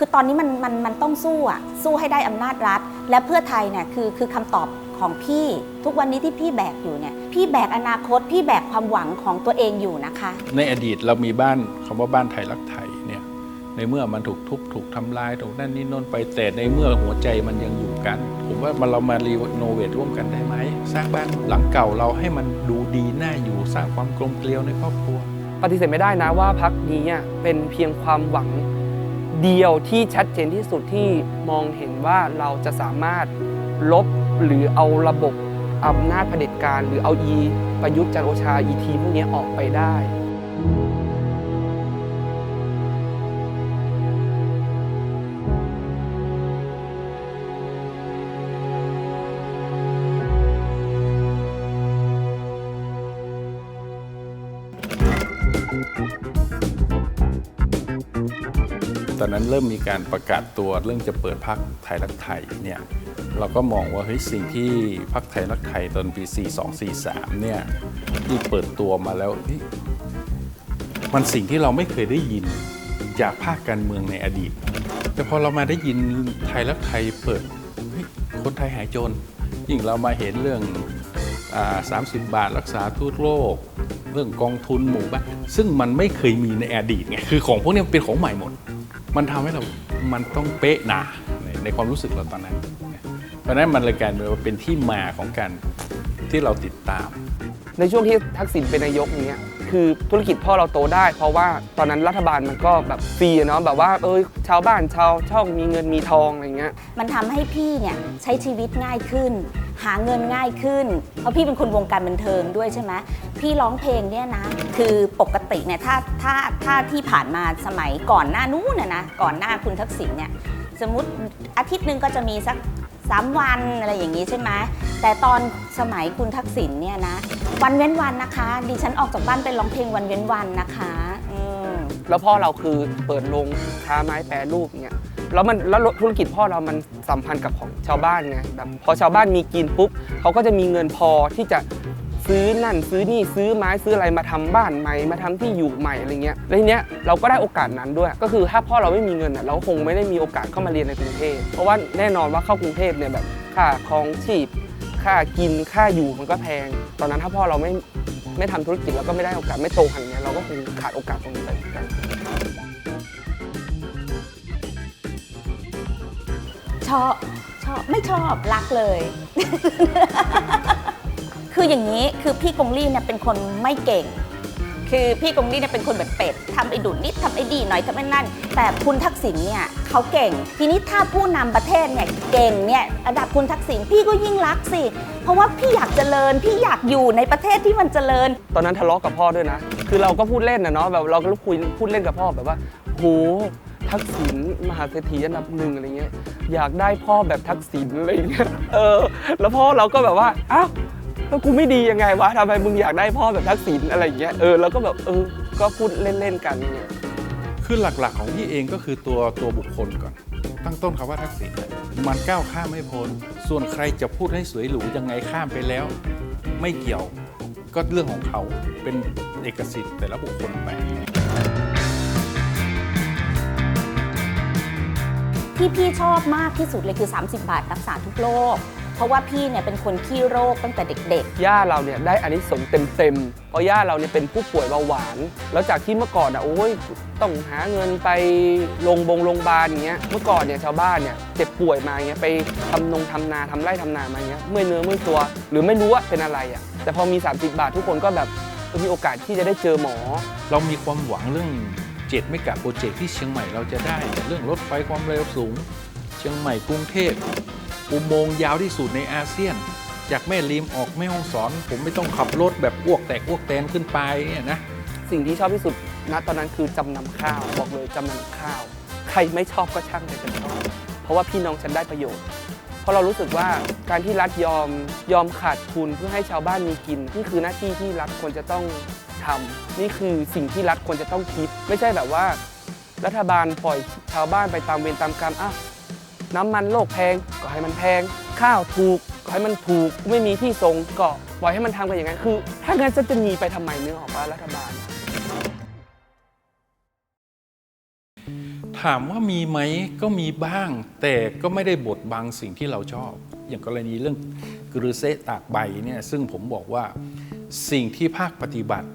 คือตอนนี้มันมันมันต้องสู้อะสู้ให้ได้อำนาจรัฐ และเพื่อไทยเนี่ยคือคือคำตอบของพี่ ทุกวันนี้ที่พี่แบกอยู่เนี่ยพี่แบกอนาคต พี่แบกความหวังของตัวเองอยู่นะคะ ในอดีตเรามีบ้านคำว่าบ้านไทยรักไทยเนี่ยในเมื่อมันถูกทุบถูกทำลายถูกนั่นนี่โน่นไปแต่ในเมื่อหัวใจมันยังอยู่กัน ผมว่ามันเรามารีโนเวทร่วมกันได้ไหมสร้างบ้านหลังเก่าเราให้มันดูดีน่าอยู่สร้างความกลมเกลียวในครอบครัว ปฏิเสธไม่ได้นะว่าพักนี้อะเป็นเพียงความหวัง เดียวที่ชัดเจนที่สุดที่มองเห็นว่าเราจะสามารถลบหรือเอาระบบอำนาจเผด็จการ หรือเอาอีประยุทธ์จันโอชาอีทีพวกนี้ออกไปได้ ตอนนั้นเริ่มมีการประกาศตัวเรื่องจะเปิดพักไทยรักไทยเนี่ยเราก็มองว่าเฮ้ยสิ่งที่พักไทยรักไทยตอนปี 4243 เนี่ยที่เปิดตัวมาแล้วมันสิ่งที่เราไม่เคยได้ยินจากภาคการเมืองในอดีต แต่พอเรามาได้ยินไทยรักไทยเปิดคนไทยหายจน ยิ่งเรามาเห็นเรื่องอา30บาทรักษาทุกโรคเรื่องกองทุนหมู่บ้านซึ่งมันไม่เคยมีในอดีตไงคือของพวกนี้เป็นของใหม่หมด มันทำให้เรา มันต้องเป๊ะหนาในในความรู้สึกเราตอนนั้น เพราะฉะนั้นมันเลยกลายเป็นว่าเป็นที่มาของการที่เราติดตาม ในช่วงที่ทักษิณเป็นนายกเนี้ยคือธุรกิจพ่อเราโตได้ เพราะว่าตอนนั้นรัฐบาลมันก็แบบฟรีอะเนาะแบบว่าเอยชาวบ้านชาวช่องมีเงินมีทองอะไรเงี้ยมันทำให้พี่เนี่ยใช้ชีวิตง่ายขึ้น หาเงินง่ายขึ้น เพราะพี่เป็นคนวงการบันเทิงด้วยใช่ไหมพี่ร้องเพลงเนี่ยนะ คือปกติเนี่ยถ้าถ้าถ้าที่ผ่านมาสมัยก่อนหน้านู้นนะนะก่อนหน้าคุณทักษิณเนี่ยสมมติอาทิตย์หนึ่งก็จะมีสัก 3 วันอะไรอย่างนี้ใช่ไหมแต่ตอนสมัยคุณทักษิณเนี่ยนะวันเว้นวันนะคะ ดิฉันออกจากบ้านไปร้องเพลงวันเว้นวันนะคะ แล้วพ่อเราคือเปิดโรงค้าไม้แปรรูปเงี้ยแล้วมันแล้วธุรกิจพ่อเรามันสัมพันธ์กับของชาวบ้านไงแบบพอชาวบ้านมีกินปุ๊บเขาก็จะมีเงินพอที่จะซื้อนั่นซื้อนี่ซื้อไม้ซื้ออะไรมาทำบ้านใหม่มาทำที่อยู่ใหม่อะไรเงี้ยแล้วทีเนี้ยเราก็ได้โอกาสนั้นด้วย ก็คือถ้าพ่อเราไม่มีเงินอะเราคงไม่ได้มีโอกาสเข้ามาเรียนในกรุงเทพเพราะว่าแน่นอนว่าเข้ากรุงเทพเนี่ยแบบค่าครองชีพค่ากินค่าอยู่มันก็แพง ตอนนั้นถ้าพ่อเราไม่ ไม่ทำธุรกิจเราก็ไม่ได้โอกาสไม่โตขนาดเนี้ยเราก็คงขาดโอกาสตรงนี้ไปเหมือนกันชอบชอบไม่ชอบรักเลย คืออย่างนี้คือพี่กงลี่เนี่ยเป็นคนไม่เก่ง คือพี่กงลี่เนี่ยเป็นคนแบบเป็ดทำไอ้ดุนิดทำไอ้ดีหน่อยทำไอ้นั่น แต่คุณทักษิณเนี่ยเขาเก่ง ทีนี้ถ้าผู้นำประเทศเนี่ยเก่งเนี่ยระดับคุณทักษิณพี่ก็ยิ่งรักสิ ราะว่าพี่อยากเจริญ พี่อยากอยู่ในประเทศที่มันเจริญ ตอนนั้นทะเลาะกับพ่อด้วยนะ คือเราก็พูดเล่นนะเนาะแบบเราก็คุยพูดเล่นกับพ่อแบบว่าโหทักษิณมหาเศรษฐีอันดับหนึ่งอะไรเงี้ยอยากได้พ่อแบบทักษิณอะไรเงี้ยเออ แล้วพ่อเราก็แบบว่าอ้าวแล้วกูไม่ดียังไงวะทำไมมึงอยากได้พ่อแบบทักษิณอะไรเงี้ยเออเราก็แบบเออก็พูดเล่นๆกันเงี้ยคือหลักๆของพี่เองก็คือตัวตัวบุคคลก่อน ตั้งต้นคำว่าทักษิณเนี่ย มันก้าวข้ามไม่พ้นส่วนใครจะพูดให้สวยหรูยังไงข้ามไปแล้ว ไม่เกี่ยวก็เรื่องของเขาเป็นเอกสิทธิ์แต่ละบุคคลไปที่พี่ชอบมากที่สุดเลยคือ 30 บาทรักษาทุกโรค เพราะว่าพี่เนี่ยเป็นคนขี้โรคตั้งแต่เด็กๆย่าเราเนี่ยได้อานิสงส์เต็มๆ เพราะย่าเราเนี่ยเป็นผู้ป่วยเบาหวาน แล้วจากที่เมื่อก่อนอะโอ้ยต้องหาเงินไปโรงบงโรงพยาบาลอย่างเงี้ย เมื่อก่อนเนี่ยชาวบ้านเนี่ยเจ็บป่วยมาอย่างเงี้ยไปทำนงทำนาทำไร่ทำนามาอย่างเงี้ยเมื่อยเนื้อเมื่อยตัว หรือไม่รู้ว่าเป็นอะไรอะ แต่พอมี 30 บาททุกคนก็แบบเออมีโอกาสที่จะได้เจอหมอ เรามีความหวังเรื่องเจ็ดไม่กะโปรเจกต์ที่เชียงใหม่เราจะได้ เรื่องรถไฟความเร็วสูง เชียงใหม่กรุงเทพ อุโมงค์ยาวที่สุดในอาเซียน จากแม่ริมออกแม่ห้องสอน ผมไม่ต้องขับรถแบบอ้วกแตกอ้วกแตนขึ้นไปเนี่ยนะสิ่งที่ชอบที่สุดณตอนนั้นคือจำนำข้าวบอกเลยจำนำข้าว ใครไม่ชอบก็ช่างแต่ฉันชอบเพราะว่าพี่น้องฉันได้ประโยชน์ เพราะเรารู้สึกว่าการที่รัฐยอมยอมขาดทุนเพื่อให้ชาวบ้านมีกินนี่คือหน้าที่ที่รัฐควรจะต้องทำนี่คือสิ่งที่รัฐควรจะต้องคิด ไม่ใช่แบบว่า รัฐบาลปล่อยชาวบ้านไปตามเวรตามกรรมอ้าว น้ำมันโลกแพงก็ให้มันแพง ข้าวถูกก็ให้มันถูก ไม่มีที่ส่งก็ปล่อยให้มันทำกันอย่างนั้นคือ ถ้างั้นจะมีไปทำไมเนื้อออกว่ารัฐบาล ถามว่ามีไหมก็มีบ้าง แต่ก็ไม่ได้บดบังสิ่งที่เราชอบ อย่างกรณีเรื่องกรือเซตากใบเนี่ยซึ่งผมบอกว่าสิ่งที่ภาคปฏิบัติ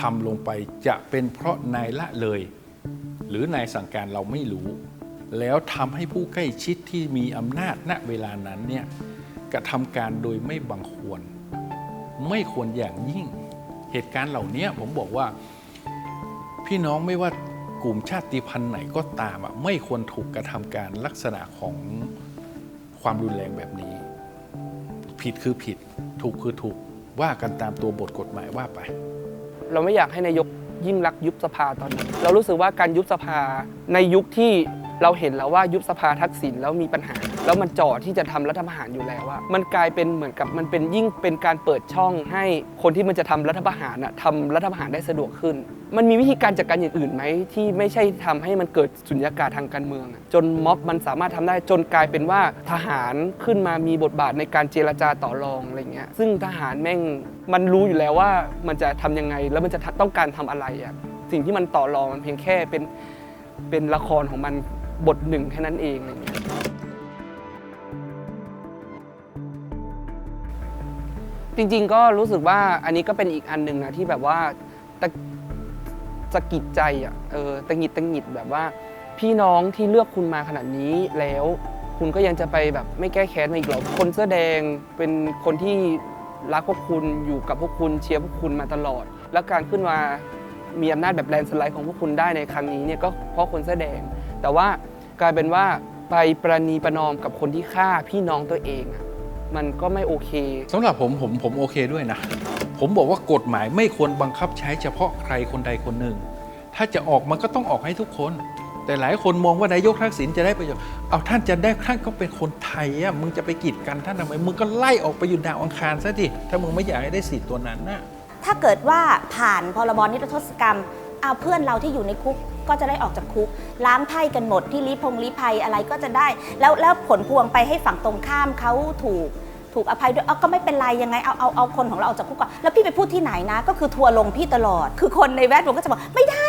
ทำลงไปจะเป็นเพราะนายละเลย หรือนายสั่งการเราไม่รู้ แล้วทำให้ผู้ใกล้ชิดที่มีอำนาจณเวลานั้นเนี่ยกระทำการโดยไม่บังควร ไม่ควรอย่างยิ่ง เหตุการณ์เหล่านี้ผมบอกว่า พี่น้องไม่ว่ากลุ่มชาติพันธุ์ไหนก็ตามอะไม่ควรถูกกระทำการลักษณะของความรุนแรงแบบนี้ ผิดคือผิดถูกคือถูกว่ากันตามตัวบทกฎหมายว่าไป เราไม่อยากให้นายกยิ่งรักยุบสภาตอนนี้ เรารู้สึกว่าการยุบสภาในยุคที่ เราเห็นแล้วว่ายุบสภาทักษิณแล้วมีปัญหา แล้วมันจ่อที่จะทำรัฐประหารอยู่แล้วอะมันกลายเป็นเหมือนกับมันเป็นยิ่งเป็นการเปิดช่องให้คนที่มันจะทำรัฐประหารอะทำรัฐประหารได้สะดวกขึ้น มันมีวิธีการจัดการอย่างอื่นไหมที่ไม่ใช่ทำให้มันเกิดสุญญากาศทางการเมือง จนม็อบมันสามารถทำได้จนกลายเป็นว่าทหารขึ้นมามีบทบาทในการเจรจาต่อรองอะไรเงี้ยซึ่งทหารแม่งมันรู้อยู่แล้วว่ามันจะทำยังไงแล้วมันจะต้องการทำอะไรอะสิ่งที่มันต่อรองมันเพียงแค่เป็นเป็นละครของมัน บทหนึ่งแค่นั้นเองอะไรเงี้ยจริงๆก็รู้สึกว่าอันนี้ก็เป็นอีกอันหนึ่งนะที่แบบว่าตะสะกิดใจอะเออตะหงิดตะหงิดแบบว่า พี่น้องที่เลือกคุณมาขนาดนี้แล้ว คุณก็ยังจะไปแบบไม่แก้แค้นมาอีกเหรอคนเสื้อแดงเป็นคนที่รักพวกคุณอยู่กับพวกคุณเชียร์พวกคุณมาตลอด แล้วการขึ้นมามีอำนาจแบบแลนสไลด์ของพวกคุณได้ในครั้งนี้เนี่ยก็เพราะคนเสื้อแดง แต่ว่า กลายเป็นว่าไปประนีประนอมกับคนที่ฆ่าพี่น้องตัวเองอะมันก็ไม่โอเคสำหรับผมผมผมโอเคด้วยนะ ผมบอกว่ากฎหมายไม่ควรบังคับใช้เฉพาะใครคนใดคนหนึ่ง ถ้าจะออกมันก็ต้องออกให้ทุกคน แต่หลายคนมองว่านายกทักษิณจะได้ประโยชน์เอาท่านจะได้ท่านก็เป็นคนไทยอะมึงจะไปกีดกันท่านทำไมมึงก็ไล่ออกไปอยู่ดาวอังคารซะดิถ้ามึงไม่อยากให้ได้สิทธิ์ตัวนั้นนะถ้าเกิดว่าผ่านพรบนิรโทษกรรม เอาเพื่อนเราที่อยู่ในคุกก็จะได้ออกจากคุก ล้างไพ่กันหมดที่ลี้พงลี้ภัยอะไรก็จะได้ แล้วแล้วผลพวงไปให้ฝั่งตรงข้ามเขาถูกถูกอภัยด้วยเอาก็ไม่เป็นไรยังไงเอาเอาเอาคนของเราออกจากคุกก่อนแล้วพี่ไปพูดที่ไหนนะ ก็คือทัวร์ลงพี่ตลอด คือคนในแวดวงก็จะบอกไม่ได้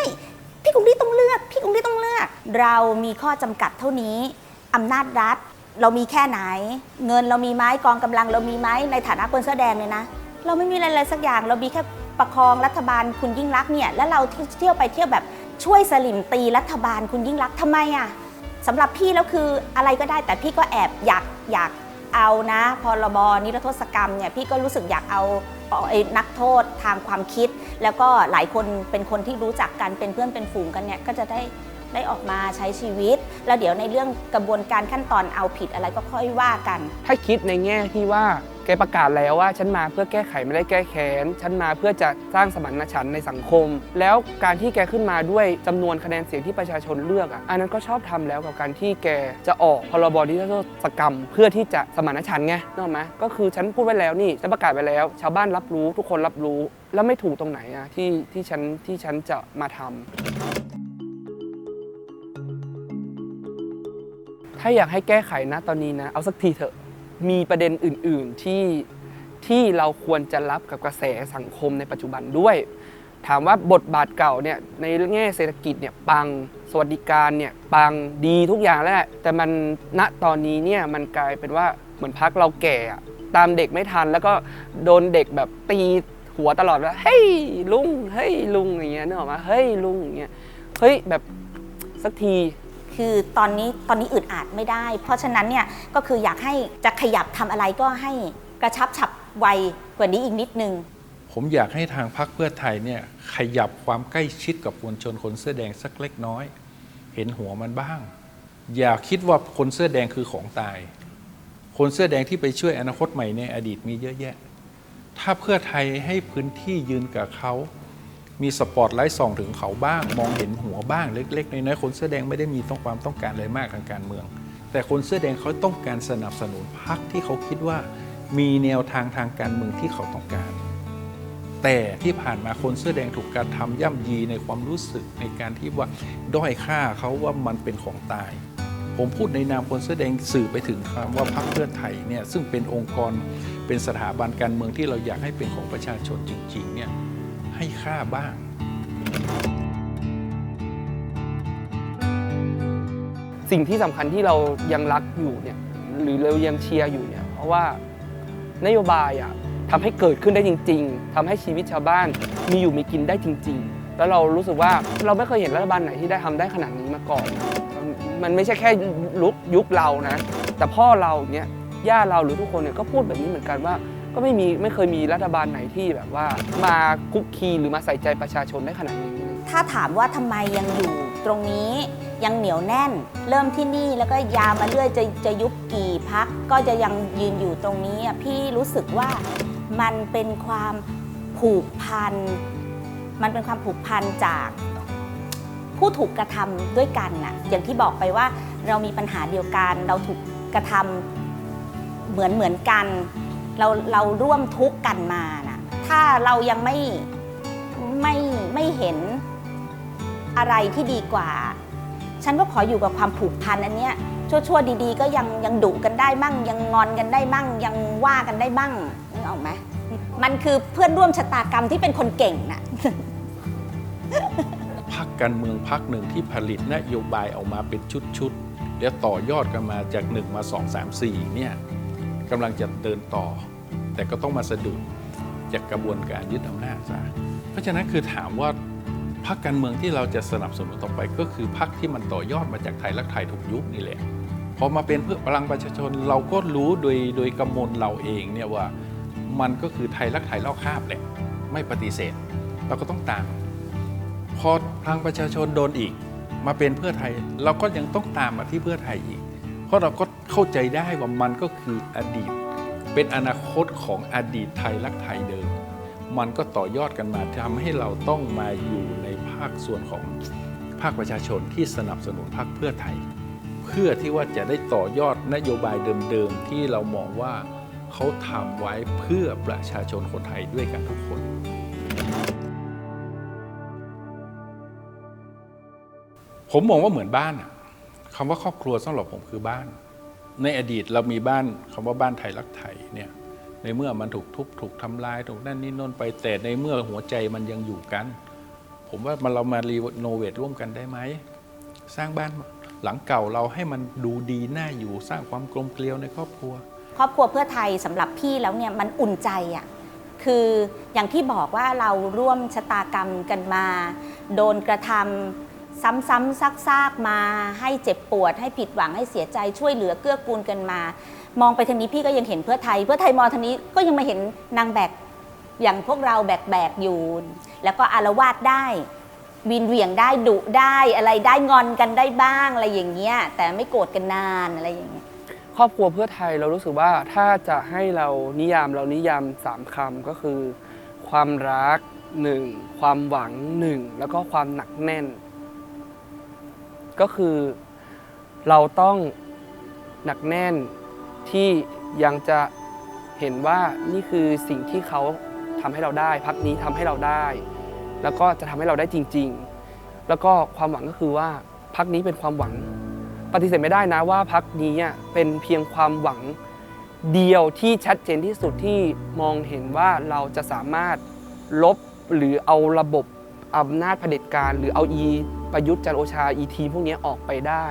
พี่กรุงที่ต้องเลือก พี่กรุงที่ต้องเลือก เรามีข้อจำกัดเท่านี้อำนาจรัฐ เรามีแค่ไหน เงินเรามีไหมกองกำลังเรามีไหมในฐานะคนเสื้อแดงเลยนะ เราไม่มีอะไรเลยสักอย่างเรามีแค่ ประคองรัฐบาลคุณยิ่งรักเนี่ยแล้วเราเที่ยวไปเที่ยวแบบช่วยสลิมตีรัฐบาลคุณยิ่งรักทำไมอะสำหรับพี่แล้วคืออะไรก็ได้แต่พี่ก็แอบอยากอยากเอานะพรบนิรโทษกรรมเนี่ยพี่ก็รู้สึกอยากเอาเอานักโทษทางความคิด แล้วก็หลายคนเป็นคนที่รู้จักกันเป็นเพื่อนเป็นฝูงกันเนี่ยก็จะได้ได้ออกมาใช้ชีวิต แล้วเดี๋ยวในเรื่องกระบวนการขั้นตอนเอาผิดอะไรก็ค่อยว่ากัน ถ้าคิดในแง่ที่ว่า กประกาศแล้วว่าฉันมาเพื่อแก้ไขไม่ได้แก้แค้น ฉันมาเพื่อจะสร้างสมานฉันท์ในสังคม แล้วการที่แกขึ้นมาด้วยจำนวนคะแนนเสียงที่ประชาชนเลือกอะอันนั้นก็ชอบทำแล้วกับการที่แกจะออกพรบนิรโทษกรรม เพื่อที่จะสมานฉันท์ไงนึกออกไหมก็คือฉันพูดไว้แล้วนี่ฉันประกาศไว้แล้ว ชาวบ้านรับรู้ทุกคนรับรู้ แล้วไม่ถูกตรงไหนอะที่ที่ฉันที่ฉันจะมาทำถ้าอยากให้แก้ไขนะตอนนี้นะ เอาสักทีเถอะ มีประเด็นอื่น ๆ ที่ที่เราควรจะรับกับกระแสสังคมในปัจจุบันด้วย ถามว่าบทบาทเก่าเนี่ยในแง่เศรษฐกิจเนี่ยปังสวัสดิการเนี่ยปังดีทุกอย่างแล้วแหละแต่มันณตอนนี้เนี่ยมันกลายเป็นว่าเหมือนพักเราแก่ตามเด็กไม่ทันแล้วก็โดนเด็กแบบตีหัวตลอดว่าเฮ้ยลุงเฮ้ยลุงอย่างเงี้ยนึกออกมาเฮ้ยลุงอย่างเงี้ยเฮ้ยแบบสักที คือตอนนี้ตอนนี้อึดอัดไม่ได้ เพราะฉะนั้นเนี่ยก็คืออยากให้จะขยับทำอะไรก็ให้กระชับฉับไวกว่านี้อีกนิดนึง ผมอยากให้ทางพรรคเพื่อไทยเนี่ยขยับความใกล้ชิดกับมวลชนคนเสื้อแดงสักเล็กน้อย เห็นหัวมันบ้าง อย่าคิดว่าคนเสื้อแดงคือของตาย คนเสื้อแดงที่ไปช่วยอนาคตใหม่ในอดีตมีเยอะแยะ ถ้าเพื่อไทยให้พื้นที่ยืนกับเขา มีสปอตไลท์ส่องถึงเขาบ้าง มองเห็นหัวบ้างเล็กๆน้อยๆคนเสื้อแดงไม่ได้มีต้องความต้องการอะไรมากทางการเมือง แต่คนเสื้อแดงเขาต้องการสนับสนุนพรรคที่เขาคิดว่า มีแนวทางทางการเมืองที่เขาต้องการ แต่ที่ผ่านมาคนเสื้อแดงถูกการทำย่ำยีในความรู้สึกในการที่ว่าด้อยค่าเขาว่ามันเป็นของตาย ผมพูดในนามคนเสื้อแดงสื่อไปถึงคำว่าพรรคเพื่อไทยเนี่ยซึ่งเป็นองค์กรเป็นสถาบันการเมืองที่เราอยากให้เป็นของประชาชนจริงๆเนี่ย ให้ค่าบ้างสิ่งที่สำคัญที่เรายังรักอยู่เนี่ยหรือเรายังเชียร์อยู่เนี่ยเพราะว่านโยบายอะทำให้เกิดขึ้นได้จริง ๆทำให้ชีวิตชาวบ้านมีอยู่มีกินได้จริง ๆ แล้วเรารู้สึกว่าเราไม่เคยเห็นรัฐบาลไหนที่ได้ทำได้ขนาดนี้มาก่อนมันมันไม่ใช่แค่ลุกยุคเรานะ แต่พ่อเราเนี่ยย่าเราหรือทุกคนเนี่ยก็พูดแบบนี้เหมือนกันว่า ก็ไม่มีไม่เคยมีรัฐบาลไหนที่แบบว่า มาคุกคีหรือมาใส่ใจประชาชนได้ขนาดนี้ ถ้าถามว่าทำไมยังอยู่ตรงนี้ยังเหนียวแน่น เริ่มที่นี่แล้วก็ยาวมาเรื่อยจะจะยุบกี่พักก็จะยังยืนอยู่ตรงนี้อะพี่รู้สึกว่ามันเป็นความผูกพัน มันเป็นความผูกพันจากผู้ถูกกระทำด้วยกันน่ะอย่างที่บอกไปว่าเรามีปัญหาเดียวกัน เราถูกกระทำเหมือนเหมือนกัน เราเราร่วมทุกข์กันมานะถ้าเรายังไม่ไม่ไม่เห็นอะไรที่ดีกว่า ฉันก็ขออยู่กับความผูกพันอันเนี้ยชั่วๆดีๆ ก็ยังยังดุกันได้มั่ง ยังงอนกันได้มั่ง ยังว่ากันได้มั่งนึกออกไหมมันคือเพื่อนร่วมชะตากรรมที่เป็นคนเก่งน่ะพักการเมืองพักหนึ่งที่ผลิตนโยบายออกมาเป็นชุดๆแล้วต่อยอดกันมาจาก1มา2 3 4เนี่ย กำลังจะเดินต่อ แต่ก็ต้องมาสะดุดจากกระบวนการยึดอำนาจซะเพราะฉะนั้นคือถามว่าพักการเมืองที่เราจะสนับสนุนต่อไป ก็คือพักที่มันต่อยอดมาจากไทยรักไทยทุกยุคนี่แหละพอมาเป็นเพื่อพลังประชาชนเราก็รู้โดยโดยกำมลเราเองเนี่ยว่ามันก็คือไทยรักไทยเล่าคาบแหละไม่ปฏิเสธ เราก็ต้องตามพอพลังประชาชนโดนอีก มาเป็นเพื่อไทย เราก็ยังต้องตามมาที่เพื่อไทยอีก ราะเราก็เข้าใจได้ว่ามันก็คืออดีต เป็นอนาคตของอดีตไทยรักไทยเดิม มันก็ต่อยอดกันมาทำให้เราต้องมาอยู่ในภาคส่วนของภาคประชาชนที่สนับสนุนพรรคเพื่อไทย เพื่อที่ว่าจะได้ต่อยอดนโยบายเดิมๆ ที่เรามองว่าเขาทำไว้เพื่อประชาชนคนไทยด้วยกันทุกคน ผมมองว่าเหมือนบ้านอะำว่าครอบครัวสำหรับผมคือบ้าน ในอดีตเรามีบ้านคำว่าบ้านไทยรักไทยเนี่ยในเมื่อมันถูกทุบถูกทำลายถูกนั่นนี่น่นไปแต่ในเมื่อหัวใจมันยังอยู่กัน ผมว่ามันเรามารีโนเวทร่วมกันได้ไหมสร้างบ้านหลังเก่าเราให้มันดูดีน่าอยู่สร้างความกลมเกลียวในครอบครัว ครอบครัวเพื่อไทยสำหรับพี่แล้วเนี่ยมันอุ่นใจอะ่ะคืออย่างที่บอกว่าเราร่วมชะตากรรมกันมา โดนกระทำ ซ้ำๆซากๆมาให้เจ็บปวด ให้ผิดหวังให้เสียใจช่วยเหลือเกื้อกูลกันมา มองไปทางนี้พี่ก็ยังเห็นเพื่อไทย เพื่อไทยมองทางนี้ก็ยังมาเห็นนางแบกอย่างพวกเราแบกๆอยู่ แล้วก็อารวาสได้วินเหวี่ยงได้ดุได้อะไรได้งอนกันได้บ้างอะไรอย่างเงี้ยแต่ไม่โกรธกันนานอะไรอย่างเงี้ยครอบครัวเพื่อไทยเรารู้สึกว่าถ้าจะให้เรานิยามเรานิยามสามคำก็คือ ความรักหนึ่งความหวังหนึ่งแล้วก็ความหนักแน่น ก็คือเราต้องหนักแน่นที่ยังจะเห็นว่านี่คือสิ่งที่เขาทำให้เราได้พักนี้ทำให้เราได้ แล้วก็จะทำให้เราได้จริง ๆ แล้วก็ความหวังก็คือว่าพักนี้เป็นความหวัง ปฏิเสธไม่ได้นะว่าพักนี้เป็นเพียงความหวังเดียวที่ชัดเจนที่สุดที่มองเห็นว่าเราจะสามารถลบหรือเอาระบบอำนาจเผด็จการหรือเอาอี ประยุทธ์จันโอชาอีทีพวกนี้ออกไปได้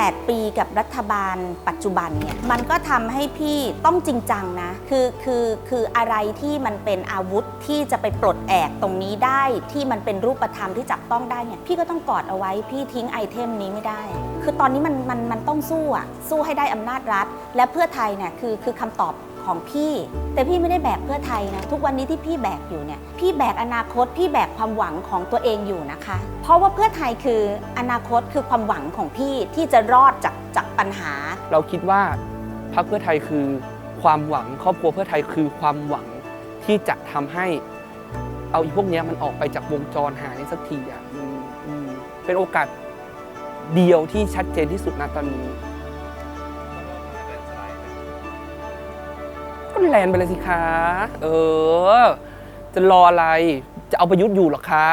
8 ปีกับรัฐบาลปัจจุบันเนี่ยมันก็ทำให้พี่ต้องจริงจังนะ คือคือคืออะไรที่มันเป็นอาวุธที่จะไปปลดแอกตรงนี้ได้ที่มันเป็นรูปธรรมที่จับต้องได้เนี่ยพี่ก็ต้องกอดเอาไว้พี่ทิ้งไอเทมนี้ไม่ได้ คือตอนนี้มันมันมันต้องสู้อะสู้ให้ได้อำนาจรัฐ และเพื่อไทยเนี่ยคือคือคำตอบ ของพี่ แต่พี่ไม่ได้แบกเพื่อไทยนะทุกวันนี้ที่พี่แบกอยู่เนี่ยพี่แบกอนาคตพี่แบกความหวังของตัวเองอยู่นะคะ เพราะว่าเพื่อไทยคืออนาคตคือความหวังของพี่ที่จะรอดจากจากปัญหา เราคิดว่าพรรคเพื่อไทยคือความหวังครอบครัวเพื่อไทยคือความหวังที่จะทำให้เอาอีพวกนี้มันออกไปจากวงจรหายสักทีอะเป็นโอกาสเดียวที่ชัดเจนที่สุดนะตอนนี้็แลนไปเลยสิคะ เออ จะรออะไร จะเอาประยุทธ์อยู่หรอคะ